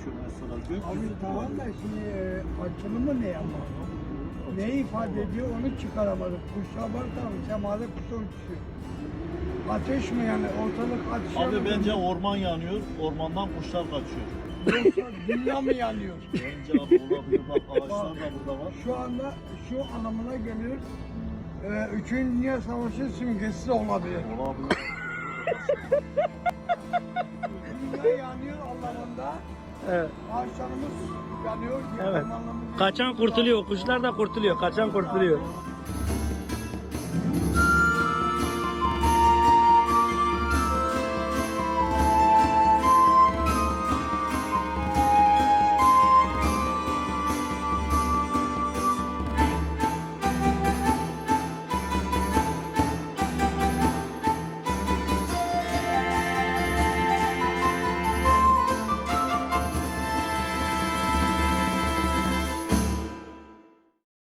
uçuyor mesela Abi gökyüzü tamam da şimdi e, açılımı ne ama? Ne ifade ediyor onu çıkaramadık. Kuşlar var tabii semada kuşlar uçuyor. Ateş mi yani ortalık ateş Abi bence orman yanıyor, ormandan kuşlar kaçıyor. Yoksa dünya mı yanıyor? Bence abi olabilir bak ağaçlar da burada var. Şu anda şu anlamına gelir. E, Üçüncü Dünya Savaşı simgesi de olabilir. Olabilir. Dünya yanıyor anlamında. Evet. Ağaçlarımız yanıyor. Evet. Kaçan kurtuluyor. Kuşlar da kurtuluyor. Kaçan kurtuluyor.